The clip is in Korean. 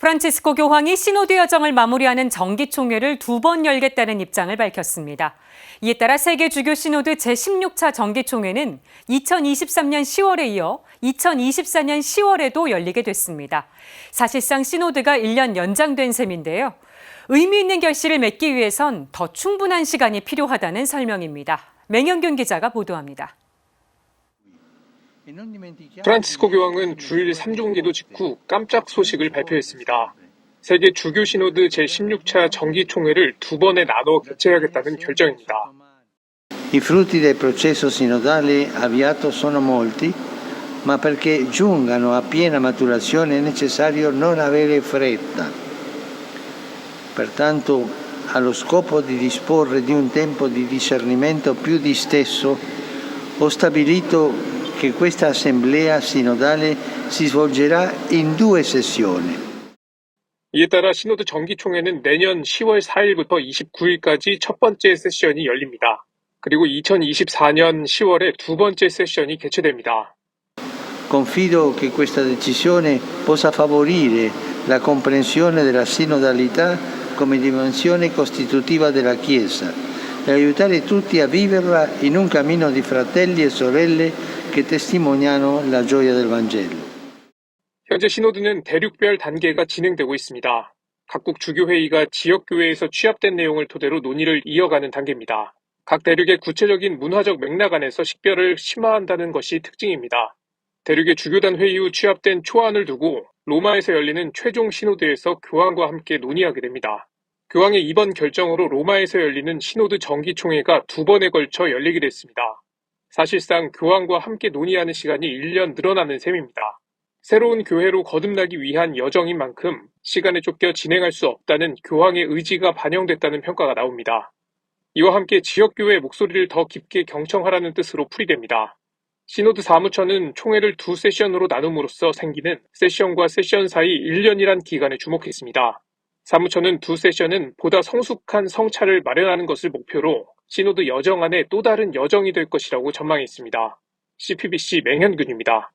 프란치스코 교황이 시노드 여정을 마무리하는 정기 총회를 두 번 열겠다는 입장을 밝혔습니다. 이에 따라 세계 주교 시노드 제16차 정기 총회는 2023년 10월에 이어 2024년 10월에도 열리게 됐습니다. 사실상 시노드가 1년 연장된 셈인데요. 의미 있는 결실을 맺기 위해선 더 충분한 시간이 필요하다는 설명입니다. 맹영균 기자가 보도합니다. 프란치스코 교황은 주일 3종 기도 직후 깜짝 소식을 발표했습니다. 세계 주교 시노드 제16차 정기 총회를 두 번에 나눠 개최하겠다는 결정입니다. I frutti del processo sinodale avviato sono molti, ma perché giungano a piena maturazione è necessario non avere fretta. Pertanto, allo scopo di disporre di un tempo di discernimento più disteso, ho stabilito che questa assemblea sinodale si svolgerà in due sessioni. 이에 따라 시노드 정기 총회는 내년 10월 4일부터 29일까지 첫 번째 세션이 열립니다. 그리고 2024년 10월에 두 번째 세션이 개최됩니다. Confido che questa decisione possa favorire la comprensione della sinodalità come dimensione costitutiva della Chiesa e aiutare tutti a viverla in un cammino di fratelli e sorelle che testimoniano la gioia del Vangelo. 현재 시노드는 대륙별 단계가 진행되고 있습니다. 각국 주교회의가 지역교회에서 취합된 내용을 토대로 논의를 이어가는 단계입니다. 각 대륙의 구체적인 문화적 맥락 안에서 식별을 심화한다는 것이 특징입니다. 대륙의 주교단 회의 후 취합된 초안을 두고 로마에서 열리는 최종 시노드에서 교황과 함께 논의하게 됩니다. 교황의 이번 결정으로 로마에서 열리는 시노드 정기총회가 두 번에 걸쳐 열리게 됐습니다. 사실상 교황과 함께 논의하는 시간이 1년 늘어나는 셈입니다. 새로운 교회로 거듭나기 위한 여정인 만큼 시간에 쫓겨 진행할 수 없다는 교황의 의지가 반영됐다는 평가가 나옵니다. 이와 함께 지역교회의 목소리를 더 깊게 경청하라는 뜻으로 풀이됩니다. 시노드 사무처는 총회를 두 세션으로 나눔으로써 생기는 세션과 세션 사이 1년이란 기간에 주목했습니다. 사무처는 두 세션은 보다 성숙한 성찰을 마련하는 것을 목표로 시노드 여정 안에 또 다른 여정이 될 것이라고 전망했습니다. CPBC 맹현근입니다.